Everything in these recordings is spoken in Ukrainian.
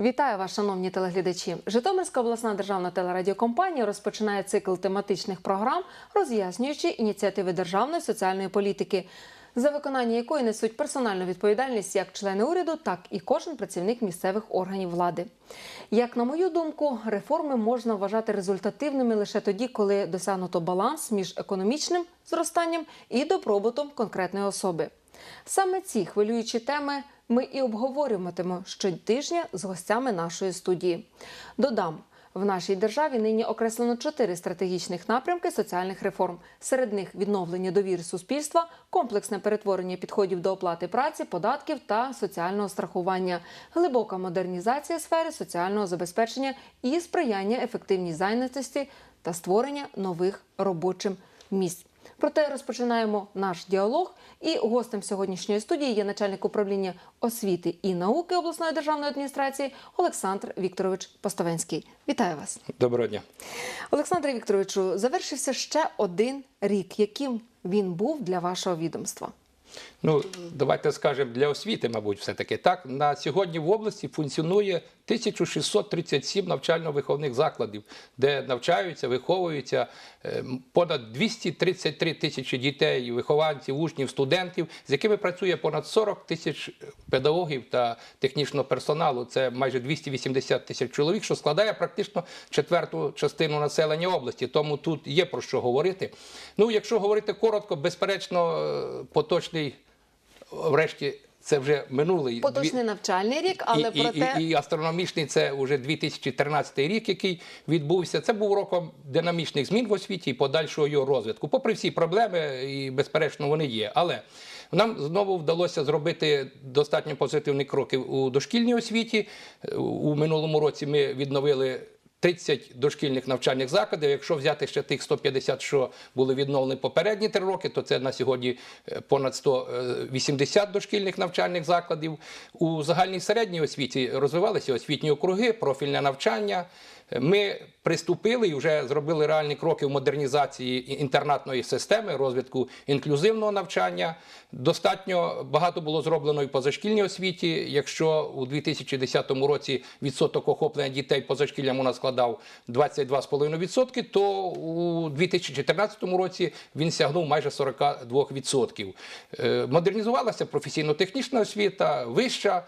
Вітаю вас, шановні телеглядачі. Житомирська обласна державна телерадіокомпанія розпочинає цикл тематичних програм, роз'яснюючи ініціативи державної соціальної політики, за виконання якої несуть персональну відповідальність як члени уряду, так і кожен працівник місцевих органів влади. Як на мою думку, реформи можна вважати результативними лише тоді, коли досягнуто баланс між економічним зростанням і добробутом конкретної особи. Саме ці хвилюючі теми ми і обговорюватимемо щотижня з гостями нашої студії. Додам. В нашій державі нині окреслено чотири стратегічних напрямки соціальних реформ. Серед них відновлення довіри суспільства, комплексне перетворення підходів до оплати праці, податків та соціального страхування, глибока модернізація сфери соціального забезпечення і сприяння ефективній зайнятості та створення нових робочих місць. Проте розпочинаємо наш діалог. І гостем сьогоднішньої студії є начальник управління освіти і науки обласної державної адміністрації Олександр Вікторович Поставенський. Вітаю вас, Доброго дня. Олександре Вікторовичу. Завершився ще один рік. Яким він був для вашого відомства? Ну, давайте скажемо для освіти, мабуть, все-таки так. На сьогодні в області функціонує 1637 навчально-виховних закладів, де навчаються, виховуються е, понад 233 тисячі дітей, вихованців, учнів, студентів, з якими працює понад 40 тисяч педагогів та технічного персоналу. Це майже 280 тисяч чоловік, що складає практично четверту частину населення області. Тому тут є про що говорити. Ну, якщо говорити коротко, безперечно, е, поточний, врешті. Це вже минулий Поточний навчальний рік, але і, проте і, і астрономічний це вже 2013 рік, який відбувся. Це був роком динамічних змін в освіті і подальшого його розвитку. Попри всі проблеми, і безперечно вони є. Але нам знову вдалося зробити достатньо позитивні кроки у дошкільній освіті. У минулому році ми відновили. 30 дошкільних навчальних закладів. Якщо взяти ще тих 150, що були відновлені попередні три роки, то це на сьогодні е, понад 180 дошкільних навчальних закладів. У загальній середній освіті розвивалися освітні округи, профільне навчання. Ми приступили і вже зробили реальні кроки в модернізації інтернатної системи, розвитку інклюзивного навчання. Достатньо багато було зроблено і позашкільній освіті. Якщо у 2010 році відсоток охоплення дітей позашкіллям у нас складав 22,5%, то у 2014 році він сягнув майже 42%. Е, Модернізувалася професійно-технічна освіта, вища.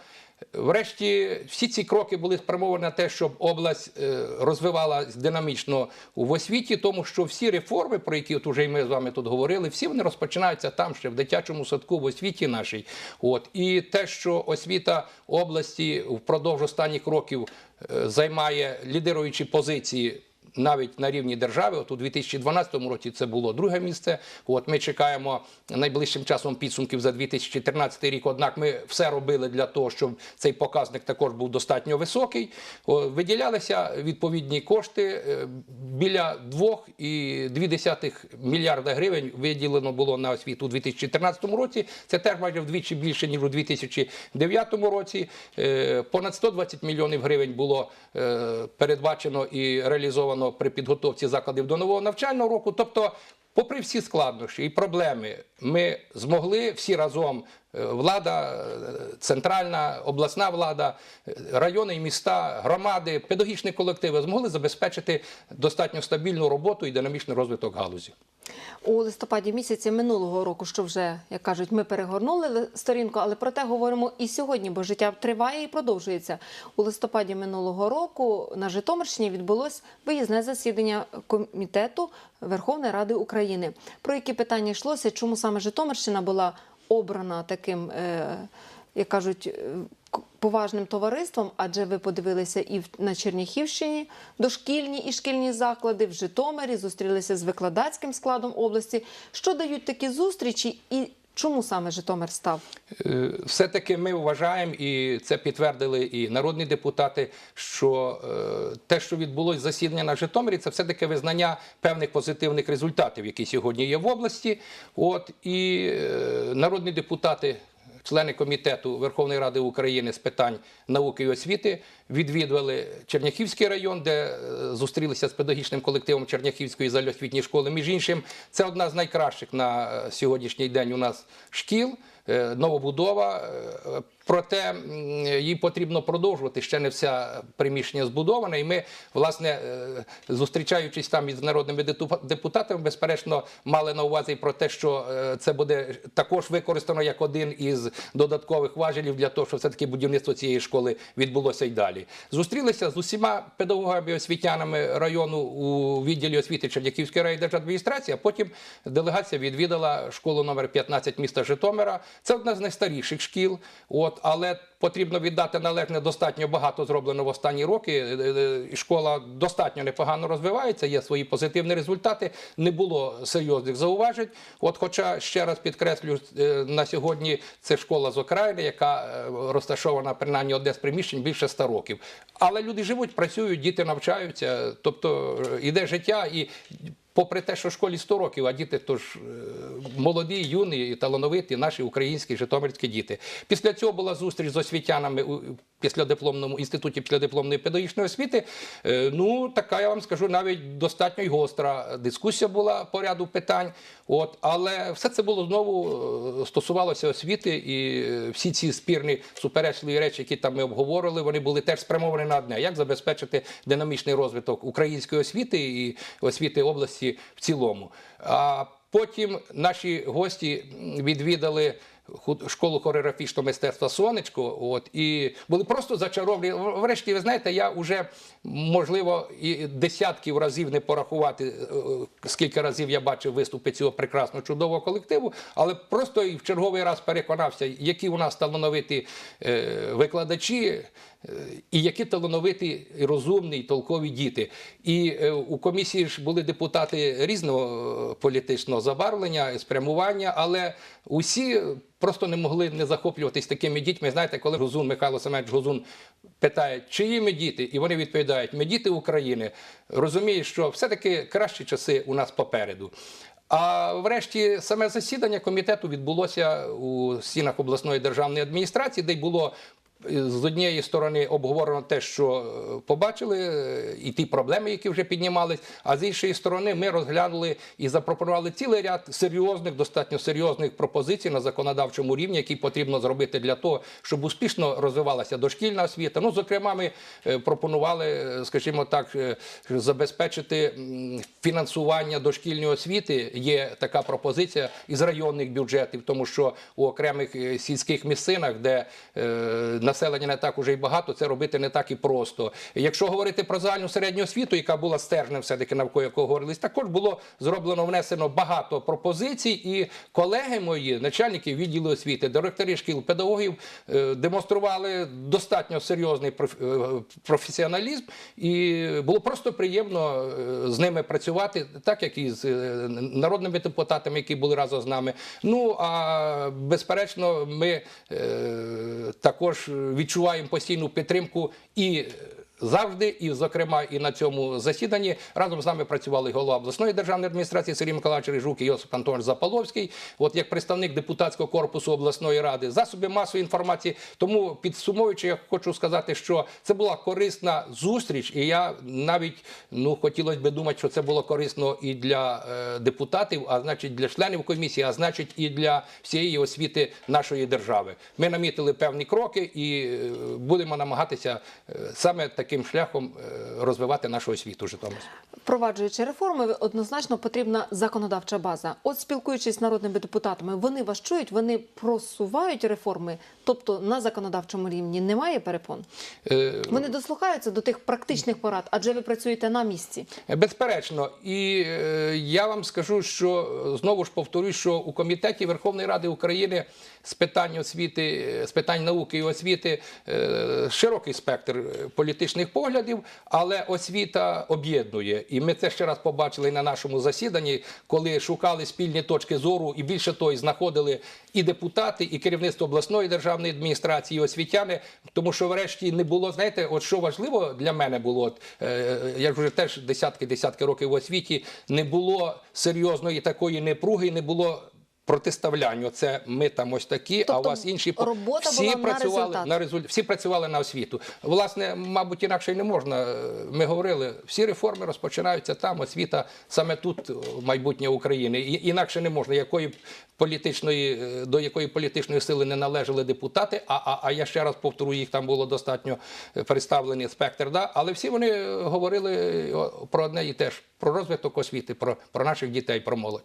Врешті всі ці кроки були спрямовані на те, щоб область е, розвивалась динамічно в освіті, тому що всі реформи, про які от уже і ми з вами тут говорили, всі вони розпочинаються там, ще в дитячому садку, в освіті нашій. От і те, що освіта області впродовж останніх років е, займає лідируючі позиції. Навіть на рівні держави, от у 2012 році це було друге місце. От ми чекаємо найближчим часом підсумків за 2013 рік. Однак ми все робили для того, щоб цей показник також був достатньо високий. Виділялися відповідні кошти е, біля 2,2 мільярда гривень виділено було на освіту у 2014 році. Це теж майже вдвічі більше ніж у 2009 році. Е, Понад 120 мільйонів гривень було е, передбачено і реалізовано при підготовці закладів до нового навчального року. Тобто, попри всі складнощі і проблеми, ми змогли всі разом. е, Влада, е, центральна, обласна влада, е, райони і міста, громади, педагогічні колективи змогли забезпечити достатньо стабільну роботу і динамічний розвиток галузі. У листопаді місяці минулого року, що вже як кажуть, ми перегорнули сторінку, але про те говоримо і сьогодні, бо життя триває і продовжується. У листопаді минулого року на Житомирщині відбулось виїзне засідання комітету Верховної Ради України. Про які питання йшлося, чому саме Житомирщина була обрана таким, е, як кажуть, е, поважним товариством, адже ви подивилися і на Черніхівщині дошкільні і шкільні заклади, в Житомирі зустрілися з викладацьким складом області. Що дають такі зустрічі і чому саме Житомир став? Е, Все-таки ми вважаємо, і це підтвердили і народні депутати, що е, те, що відбулось засідання на Житомирі, це все-таки визнання певних позитивних результатів, які сьогодні є в області. От і народні депутати. Члени комітету Верховної Ради України з питань науки і освіти відвідували Черняхівський район, де е, зустрілися з педагогічним колективом Черняхівської загальноосвітньої школи. Між іншим, це одна з найкращих на е, сьогоднішній день у нас шкіл. е, новобудова. Проте її потрібно продовжувати. Ще не вся приміщення збудована. І ми, власне, е, зустрічаючись там із народними депутатами, безперечно, мали на увазі про те, що е, це буде також використано як один із додаткових важелів для того, щоб все таки будівництво цієї школи відбулося й далі. Зустрілися з усіма педагогами і освітянами району у відділі освіти Черняківської райдержадміністрації, а потім делегація відвідала школу номер 15 міста Житомира. Це одна з найстаріших шкіл. От, але потрібно віддати належне достатньо багато зроблено в останні роки. Е, е, і Школа достатньо непогано розвивається, є свої позитивні результати. Не було серйозних зауважень. От, хоча ще раз підкреслю, е, на сьогодні це школа з окраїни, яка е, розташована принаймні одне з приміщень більше 100 років. Але люди живуть, працюють, діти навчаються, тобто е, іде життя і. Попри те, що в школі 100 років, а діти то ж е, молоді, юні, і талановиті, наші українські житомирські діти. Після цього була зустріч з освітянами у післядипломному інституті післядипломної педагогічної освіти. Е, Ну, така я вам скажу, навіть достатньо й гостра дискусія була по ряду питань. От, але все це було знову е, стосувалося освіти, і всі ці спірні суперечливі речі, які там ми обговорили, вони були теж спрямовані на одне: як забезпечити динамічний розвиток української освіти і освіти області в цілому. А потім наші гості відвідали школу хореографічного мистецтва Сонечко. От і були просто зачаровані. Врешті, ви знаєте, я вже можливо і десятків разів не порахувати, е, скільки разів я бачив виступи цього прекрасного чудового колективу, але просто і в черговий раз переконався, які у нас талановиті е, викладачі. Е, І які талановиті, розумні, толкові діти. І е, у комісії ж були депутати різного е, політичного забарвлення, і спрямування, але усі просто не могли не захоплюватись такими дітьми. Знаєте, коли Гузун Михайло Семенович Гузун питає, чиї ми діти, і вони відповідають: ми діти України. Розуміють, що все-таки кращі часи у нас попереду. А врешті саме засідання комітету відбулося у стінах обласної державної адміністрації, де й було е, з однієї сторони обговорено те, що е, побачили, е, і ті проблеми, які вже піднімались. А з іншої сторони, ми розглянули і запропонували цілий ряд серйозних, достатньо серйозних пропозицій на законодавчому рівні, які потрібно зробити для того, щоб успішно розвивалася дошкільна освіта. Ну, зокрема, ми е, пропонували, скажімо так, забезпечити фінансування дошкільної освіти. Є така пропозиція із районних бюджетів, тому що у окремих сільських місцинах, де е, населення не так уже й багато, це робити не так і просто. Якщо говорити про загальну середню освіту, яка була стержнем, все таки навколо якого говорились, також було зроблено внесено багато пропозицій, і колеги мої, начальники відділу освіти, директори шкіл, педагогів е, демонстрували достатньо серйозний е, професіоналізм, і було просто приємно е, з ними працювати, так як і з народними депутатами, які були разом з нами. Ну а безперечно, ми також відчуваємо постійну підтримку і. Завжди, і зокрема, і на цьому засіданні разом з нами працювали голова обласної державної адміністрації Сергій Миколаївич Рижук і Йосип Антонович Заполовський. От як представник депутатського корпусу обласної ради, засоби масової інформації. Тому підсумовуючи, я хочу сказати, що це була корисна зустріч, і я навіть ну хотілося б думати, що це було корисно і для е, депутатів, а значить для членів комісії, а значить і для всієї освіти нашої держави. Ми намітили певні кроки і е, будемо намагатися е, саме таким шляхом е, розвивати нашу освіту Житомирську. Впроваджуючи реформи, однозначно потрібна законодавча база. От спілкуючись з народними депутатами, вони вас чують, вони просувають реформи, тобто на законодавчому рівні немає перепон. Е, Вони дослухаються до тих практичних порад, адже ви працюєте на місці. Безперечно, і е, я вам скажу, що е, знову ж повторюю, що у комітеті Верховної Ради України з питань освіти, е, з питань науки і освіти е, широкий спектр е, політичних поглядів, але освіта об'єднує. І ми це ще раз побачили на нашому засіданні, коли шукали спільні точки зору, і більше того, і знаходили і депутати, і керівництво обласної державної адміністрації, і освітяни, тому що врешті не було, знаєте, от що важливо для мене було, е, я вже теж десятки десятки років в освіті, не було серйозної такої непруги, не було Протиставлянню, це ми там ось такі, а у Тобто вас інші робота всі була на працювали результат. на результ... всі працювали на освіту. Власне, мабуть, інакше й не можна. Ми говорили, всі реформи розпочинаються там, освіта саме тут майбутнє України. І- Інакше не можна. Якої політичної е, до якої політичної сили не належали депутати. А, а, а я ще раз повторю, їх там було достатньо е, представлений спектр. Да? Але всі вони е, говорили е, про одне і те ж про розвиток освіти, про, про наших дітей, про молодь.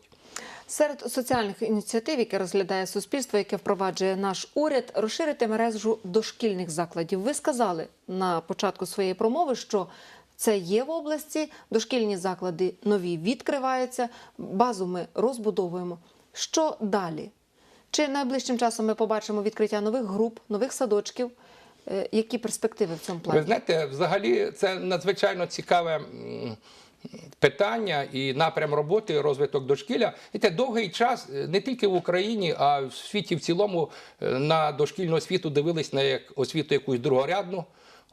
Серед соціальних ініціатив, які розглядає суспільство, яке впроваджує наш уряд, розширити мережу дошкільних закладів. Ви сказали на початку своєї промови, що це є в області. Дошкільні заклади нові відкриваються, базу ми розбудовуємо. Що далі? Чи найближчим часом ми побачимо відкриття нових груп, нових садочків? Е, Які перспективи в цьому плані? Ви знаєте, взагалі це надзвичайно цікаве питання і напрям роботи, розвиток дошкілля. І те довгий час е, не тільки в Україні, а в світі в цілому е, на дошкільну освіту дивились на як освіту якусь другорядну.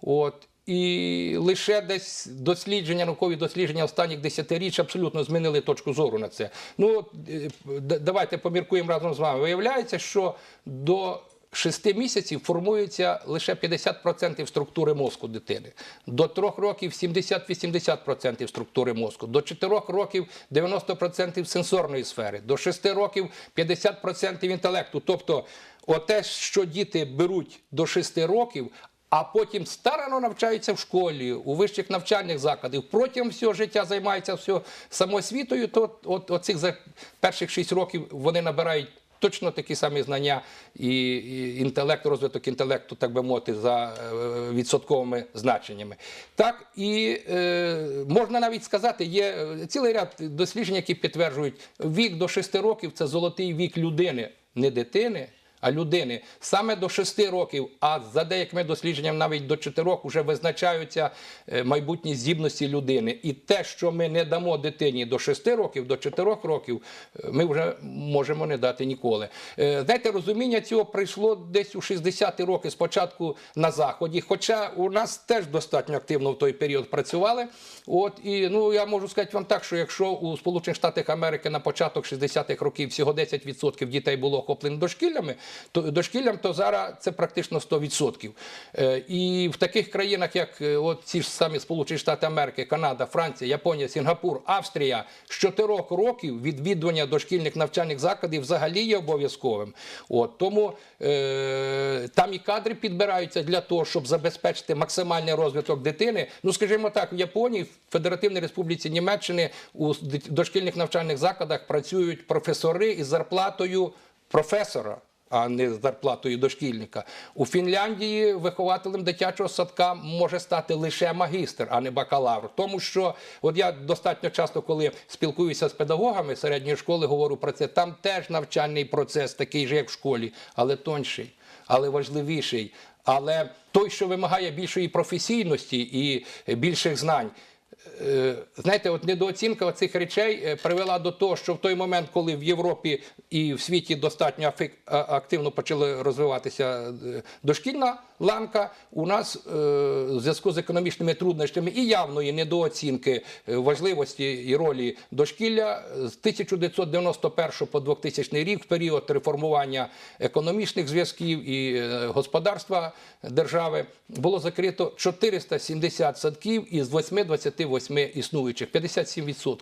От. І лише десь дослідження, наукові дослідження останніх десятиріч абсолютно змінили точку зору на це. Ну, е, давайте поміркуємо разом з вами. Виявляється, що до шести місяців формується лише 50% структури мозку дитини. До трьох років 70-80% структури мозку. До чотирьох років 90% сенсорної сфери. До шести років 50% інтелекту. Тобто, оте, що діти беруть до шести років. А потім старано навчаються в школі, у вищих навчальних закладах, протягом всього життя займаються все самоосвітою, то от, от цих за перших 6 років вони набирають точно такі самі знання і, інтелект, розвиток інтелекту, так би мовити, за е, відсотковими значеннями. Так, і е, можна навіть сказати, є е, цілий ряд досліджень, які підтверджують, вік до 6 років це золотий вік людини, не дитини. Людини саме до 6 років, а за деякими дослідженнями навіть до 4 вже визначаються е, майбутні здібності людини. І те, що ми не дамо дитині до 6 років, до 4 років, е, ми вже можемо не дати ніколи. Е, Знаєте, розуміння цього прийшло десь у 60-ті роки спочатку на заході. Хоча у нас теж достатньо активно в той період працювали. От і ну я можу сказати вам так, що якщо у Сполучених Штатах Америки на початок 60-х років всього 10% дітей було охоплено дошкіллями, дошкіллям, то зараз це практично 100%. Е, І в таких країнах, як е, от ці ж самі Сполучені Штати Америки, Канада, Франція, Японія, Сінгапур, Австрія з 4 років відвідування дошкільних навчальних закладів взагалі є обов'язковим. От тому е, там і кадри підбираються для того, щоб забезпечити максимальний розвиток дитини. Ну, скажімо так, в Японії, в Федеративній Республіці Німеччини у дошкільних навчальних закладах працюють професори із зарплатою професора. А не зарплатою дошкільника. У Фінляндії вихователем дитячого садка може стати лише магістр, а не бакалавр. Тому що, от я достатньо часто, коли спілкуюся з педагогами середньої школи, говорю про це. Там теж навчальний процес такий же, як в школі, але тонший, але важливіший. Але той, що вимагає більшої професійності і більших знань. Е, Знаєте, от недооцінка цих речей е, привела до того, що в той момент, коли в Європі і в світі достатньо активно почали розвиватися е, дошкільна ланка, у нас е, в зв'язку з економічними труднощами і явної недооцінки е, важливості і ролі дошкілля з 1991 по 2000 рік, в період реформування економічних зв'язків і е, господарства держави, було закрито 470 садків із 828 існуючих, 57%.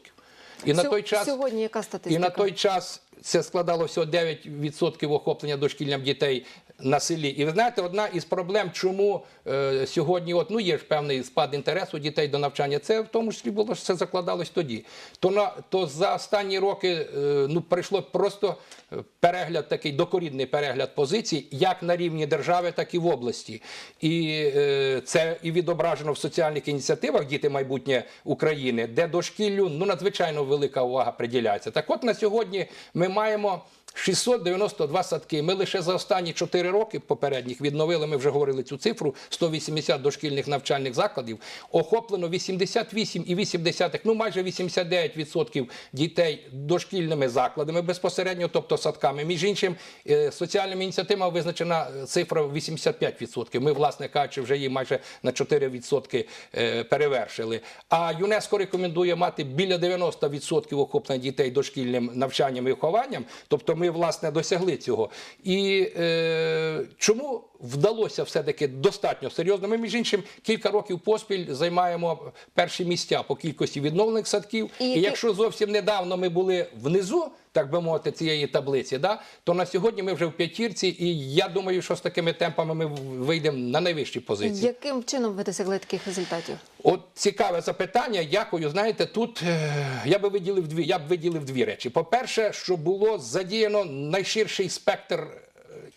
І на той час сьогодні яка статистика? і на той час це складало всього 9% охоплення дошкільням дітей на селі. І ви знаєте, одна із проблем, чому е, сьогодні от, ну, є ж певний спад інтересу дітей до навчання, це в тому числі було що це закладалось тоді. То, на, то за останні роки е, ну, прийшло просто е, перегляд, такий докорінний перегляд позицій, як на рівні держави, так і в області. І е, це і відображено в соціальних ініціативах Діти майбутнє України, де дошкіллю ну, надзвичайно велика увага приділяється. Так от на сьогодні ми маємо 692 садки. Ми лише за останні 4 роки попередніх відновили, ми вже говорили цю цифру, 180 дошкільних навчальних закладів. Охоплено 88,8, ну майже 89% дітей дошкільними закладами безпосередньо, тобто садками. Між іншим, е, соціальними ініціативами визначена е, цифра 85%. Ми, власне кажучи, вже її майже на 4% е, перевершили. А ЮНЕСКО рекомендує мати біля 90% охоплення дітей дошкільним навчанням і вихованням. Тобто ми власне досягли цього. І е, чому вдалося все-таки достатньо серйозно? Ми, між іншим, кілька років поспіль займаємо перші місця по кількості відновлених садків. І І, якщо зовсім недавно ми були внизу, так би мовити, цієї таблиці, да, то на сьогодні ми вже в п'ятірці, і я думаю, що з такими темпами ми вийдемо на найвищі позиції. Яким чином ви досягли таких результатів? От цікаве запитання. Дякую. Знаєте, тут е, я би виділив дві. Я б виділив дві речі. По-перше, що було задіяно найширший спектр е,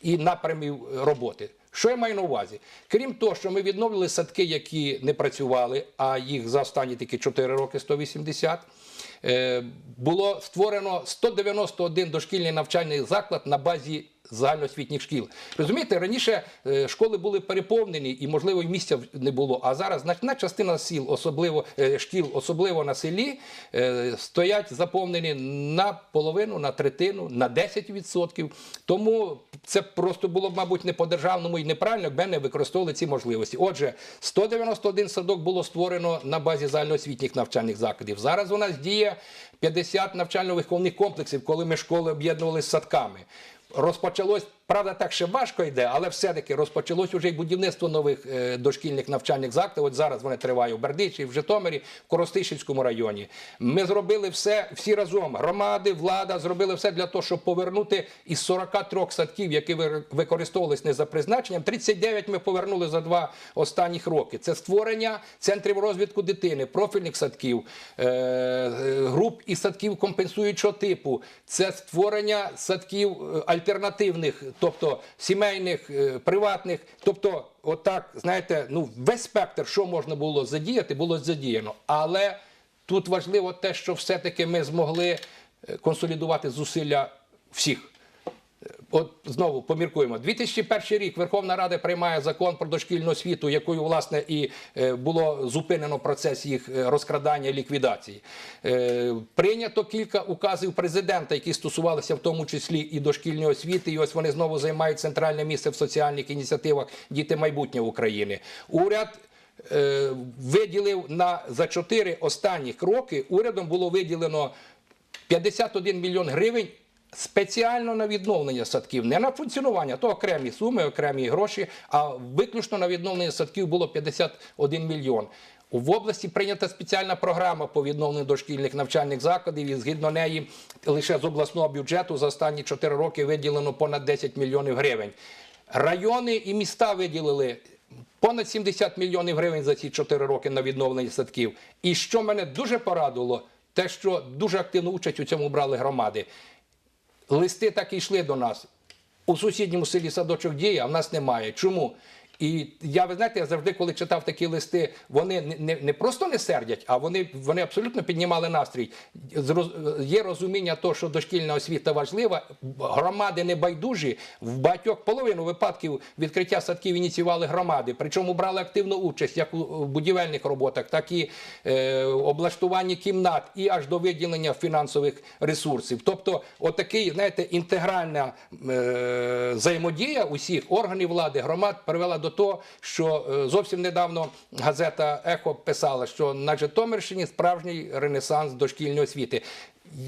і напрямів роботи. Що я маю на увазі? Крім того, що ми відновили садки, які не працювали, а їх за останні тільки 4 роки 180, е, було створено 191 дошкільний навчальний заклад на базі загальноосвітніх шкіл. Розумієте, раніше е, школи були переповнені і, можливо, місця не було. А зараз значна частина сіл, особливо е, шкіл, особливо на селі, е, стоять заповнені на половину, на третину, на 10%. Тому це просто було б, мабуть, не по-державному і неправильно, якби не використовували ці можливості. Отже, 191 садок було створено на базі загальноосвітніх навчальних закладів. Зараз у нас діє 50 навчально-виховних комплексів, коли ми школи об'єднували з садками. Розпочалось, правда, так ще важко йде, але все-таки розпочалось уже й будівництво нових е, дошкільних навчальних закладів. От зараз вони тривають в Бердичі, в Житомирі, в Коростишівському районі. Ми зробили все всі разом. Громади, влада зробили все для того, щоб повернути із 43 садків, які ви- використовувались не за призначенням. 39 ми повернули за два останніх роки. Це створення центрів розвитку дитини, профільних садків, е, е, груп і садків компенсуючого типу. Це створення садків альтернативних, тобто сімейних, е, приватних. Тобто, отак, знаєте, ну весь спектр, що можна було задіяти, було задіяно. Але тут важливо те, що все-таки ми змогли е, консолідувати зусилля всіх. От знову поміркуємо. 2001 рік Верховна Рада приймає закон про дошкільну освіту, якою власне і е, було зупинено процес їх е, розкрадання ліквідації. Е, Прийнято кілька указів президента, які стосувалися в тому числі і дошкільної освіти. І ось вони знову займають центральне місце в соціальних ініціативах Діти майбутнього України. Уряд виділив на за чотири останніх роки урядом було виділено 51 мільйон гривень спеціально на відновлення садків, не на функціонування, то окремі суми, окремі гроші, а виключно на відновлення садків було 51 мільйон. В області прийнята спеціальна програма по відновленню дошкільних навчальних закладів, і згідно неї лише з обласного бюджету за останні 4 роки виділено понад 10 мільйонів гривень. Райони і міста виділили понад 70 мільйонів гривень за ці 4 роки на відновлення садків. І що мене дуже порадувало, те, що дуже активну участь у цьому брали громади. Листи так і йшли до нас. У сусідньому селі садочок діє, а в нас немає. Чому? І я, ви знаєте, я завжди, коли читав такі листи, вони не, не, просто не сердять, а вони, вони абсолютно піднімали настрій. Є розуміння того, що дошкільна освіта важлива, громади не байдужі. В багатьох половину випадків відкриття садків ініціювали громади, причому брали активну участь як у будівельних роботах, так і е, облаштуванні кімнат, і аж до виділення фінансових ресурсів. Тобто, отакий, знаєте, інтегральна е, взаємодія усіх органів влади, громад привела до того, що е, зовсім недавно газета Ехо писала, що на Житомирщині справжній ренесанс дошкільної освіти.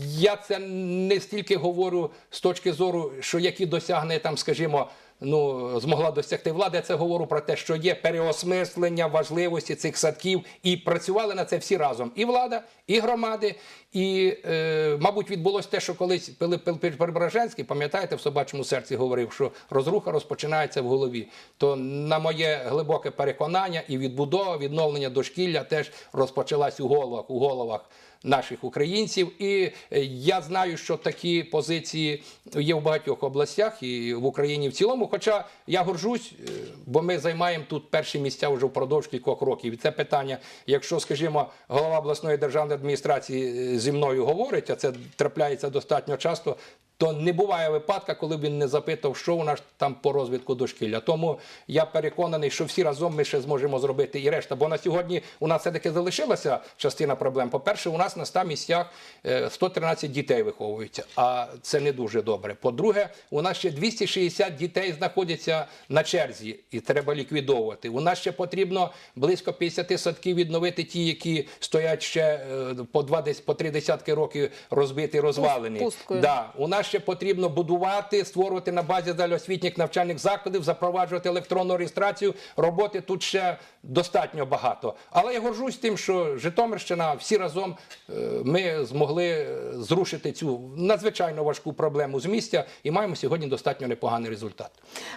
Я це не стільки говорю з точки зору, що які досягнення там, скажімо, ну змогла досягти влада. Я це говорю про те, що є переосмислення важливості цих садків, і працювали на це всі разом. І влада, і громади. І, е, мабуть, відбулося те, що колись Пилип Пилипович Преображенський, пам'ятаєте, в собачому серці говорив, що розруха розпочинається в голові. То на моє глибоке переконання і відбудова, відновлення дошкілля теж розпочалась у головах, у головах наших українців. І е, я знаю, що такі позиції є в багатьох областях і в Україні в цілому. Хоча я горжусь, е, бо ми займаємо тут перші місця вже впродовж кількох років. І це питання, якщо, скажімо, голова обласної державної адміністрації е, зі мною говорить, а це трапляється достатньо часто. То не буває випадка, коли б він не запитав, що у нас там по розвитку дошкілля. Тому я переконаний, що всі разом ми ще зможемо зробити і решта. Бо на сьогодні у нас все-таки залишилася частина проблем. По-перше, у нас на 100 місцях е, 113 дітей виховуються, а це не дуже добре. По-друге, у нас ще 260 дітей знаходяться на черзі і треба ліквідовувати. У нас ще потрібно близько 50 садків відновити ті, які стоять ще е, по два по три десятки років розбиті, розвалені. пусткою. Да, у нас ще потрібно будувати, створювати на базі загальноосвітніх навчальних закладів, запроваджувати електронну реєстрацію. Роботи тут ще достатньо багато. Але я горжусь тим, що Житомирщина всі разом е, ми змогли е, зрушити цю надзвичайно важку проблему з місця і маємо сьогодні достатньо непоганий результат.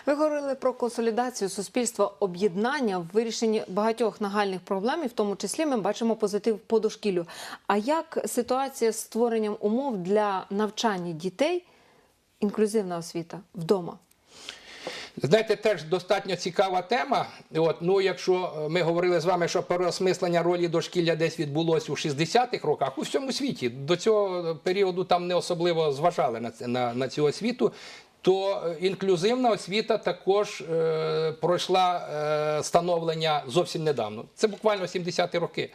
Ви говорили про консолідацію суспільства, об'єднання в вирішенні багатьох нагальних проблем, і в тому числі ми бачимо позитив по дошкіллю. А як ситуація з створенням умов для навчання дітей, інклюзивна освіта вдома? Знаєте, теж достатньо цікава тема. От, ну, якщо е, ми говорили з вами, що переосмислення ролі дошкілля десь відбулося у 60-х роках, у всьому світі до цього періоду там не особливо зважали на, на, на цю освіту. То е, інклюзивна освіта також е, пройшла е, становлення зовсім недавно. Це буквально 70-ті роки.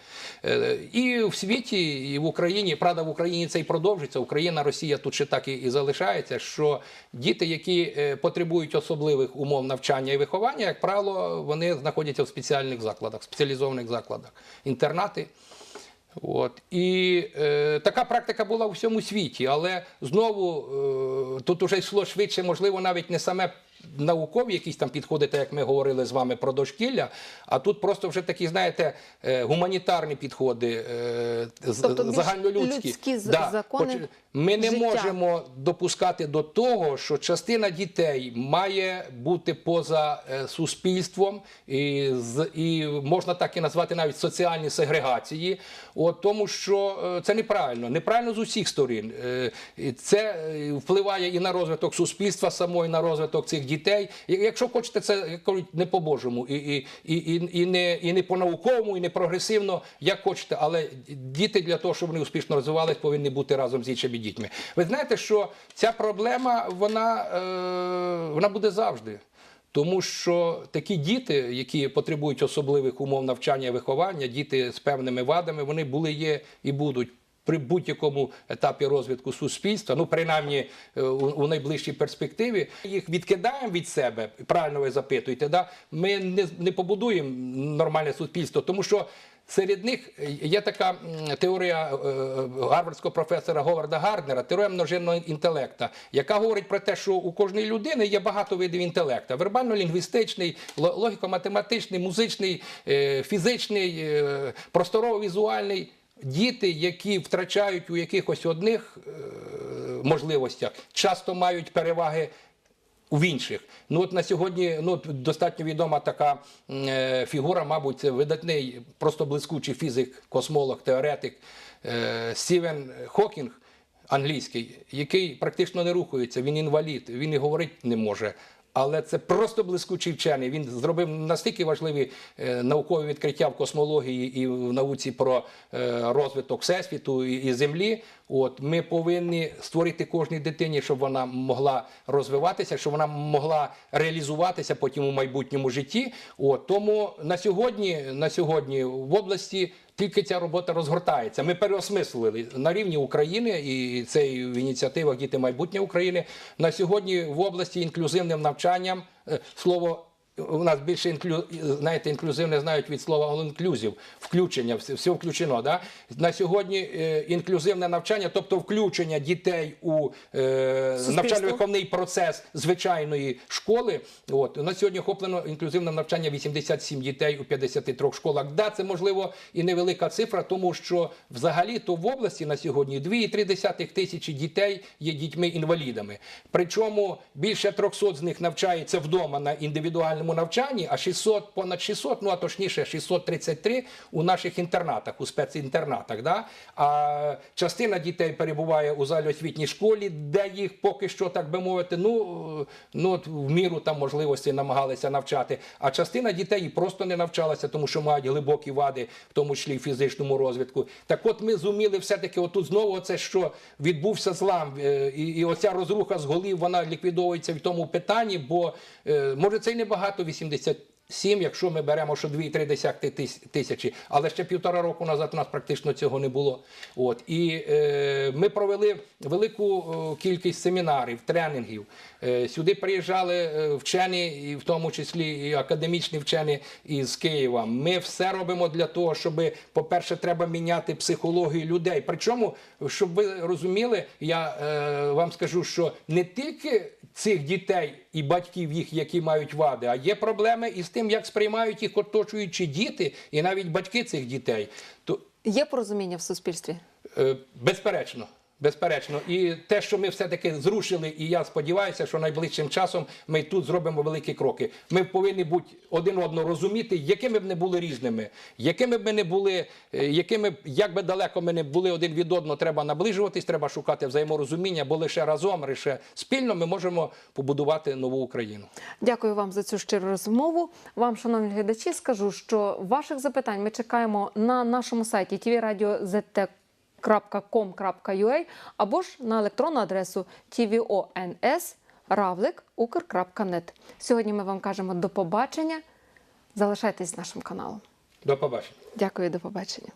І в світі, і в Україні, правда, в Україні це і продовжиться. Україна, Росія тут ще так і, і залишається. Що діти, які потребують особливих умов навчання і виховання, як правило, вони знаходяться в спеціальних закладах, спеціалізованих закладах, інтернати. От. І е, така практика була у всьому світі, але знову е, тут уже йшло швидше, можливо, навіть не саме наукові якісь там підходи, так як ми говорили з вами про дошкілля, а тут просто вже такі, знаєте, е, гуманітарні підходи, е, Тобто загальнолюдські. людські з- закони Ми не життя. можемо допускати до того, що частина дітей має бути поза е, суспільством, і, і можна так і назвати навіть соціальні сегрегації. От, тому що це неправильно, неправильно з усіх сторін. Це впливає і на розвиток суспільства самого, і на розвиток цих дітей. Якщо хочете, це кажуть, не по-божому, і, і, і, і, і, не, і не по-науковому, і не прогресивно, як хочете, але діти для того, щоб вони успішно розвивались, повинні бути разом з іншими дітьми. Ви знаєте, що ця проблема вона, е, вона буде завжди. Тому що такі діти, які потребують особливих умов навчання і виховання, діти з певними вадами, вони були, є і будуть. При будь-якому етапі розвитку суспільства, ну принаймні е, у, найближчій перспективі, їх відкидаємо від себе. Правильно ви запитуєте, да? ми не, не побудуємо нормальне суспільство, тому що Серед них є така теорія е, гарвардського професора Говарда Гарднера, теорія множинного інтелекта, яка говорить про те, що у кожної людини є багато видів інтелекта: вербально-лінгвістичний, логіко-математичний, музичний, е, фізичний, е, просторово-візуальний. Діти, які втрачають у якихось одних е, можливостях, часто мають переваги в інших. Ну от на сьогодні ну, достатньо відома така е, фігура, мабуть, це видатний, просто блискучий фізик, космолог, теоретик е, Стівен Хокінг. Англійський, який практично не рухається, він інвалід, він і говорити не може. Але це просто блискучий вчений. Він зробив настільки важливі е, наукові відкриття в космології і в науці про е, розвиток всесвіту і, землі. От ми повинні створити кожній дитині, щоб вона могла розвиватися, щоб вона могла реалізуватися потім у майбутньому житті. От тому на сьогодні, на сьогодні в області. Тільки ця робота розгортається. Ми переосмислили на рівні України, і це в ініціативах Діти майбутнє України. На сьогодні в області інклюзивним навчанням е, слово. У нас більше інклю... знаєте, інклюзивне знають від слова all-inclusive, включення, все, все включено. Да? На сьогодні е, інклюзивне навчання, тобто включення дітей у е, навчально-виховний процес звичайної школи. От на сьогодні охоплено інклюзивним навчання 87 дітей у 53 школах. Да, це можливо і невелика цифра, тому що взагалі то в області на сьогодні 2,3 тисячі дітей є дітьми-інвалідами. Причому більше 300 з них навчається вдома на індивідуальному навчанні, а 600, понад 600, ну а точніше 633 у наших інтернатах, у спецінтернатах. Да? А частина дітей перебуває у загальноосвітній школі, де їх поки що, так би мовити, ну, ну в міру там можливості намагалися навчати. А частина дітей просто не навчалася, тому що мають глибокі вади, в тому числі в фізичному розвитку. Так от ми зуміли все-таки отут знову оце, що відбувся злам, е, і, і оця розруха з голів, вона ліквідовується в тому питанні, бо е, може це й небагато 80 7, якщо ми беремо, що 2,3 тис- тисячі, але ще півтора року назад у нас практично цього не було. От. І е, ми провели велику е, кількість семінарів, тренінгів. Е, сюди приїжджали е, вчені, і в тому числі і академічні вчені із Києва. Ми все робимо для того, щоб, по-перше, треба міняти психологію людей. Причому, щоб ви розуміли, я е, вам скажу, що не тільки цих дітей і батьків їх, які мають вади, а є проблеми із тим, як сприймають їх оточуючі діти і навіть батьки цих дітей. То Є порозуміння в суспільстві? Е, Безперечно. Безперечно, і те, що ми все-таки зрушили, і я сподіваюся, що найближчим часом ми тут зробимо великі кроки. Ми повинні бути один одного розуміти, якими б не були різними, якими б не були, е, якими як би далеко ми не були один від одного, треба наближуватись, треба шукати взаєморозуміння, бо лише разом, лише спільно ми можемо побудувати нову Україну. Дякую вам за цю щиру розмову. Вам, шановні глядачі, скажу, що ваших запитань ми чекаємо на нашому сайті tvradio.zt.com.ua або ж на електронну адресу tvons.ravlik.ukr.net. Сьогодні ми вам кажемо до побачення. Залишайтесь з нашим каналом. До побачення. Дякую, до побачення.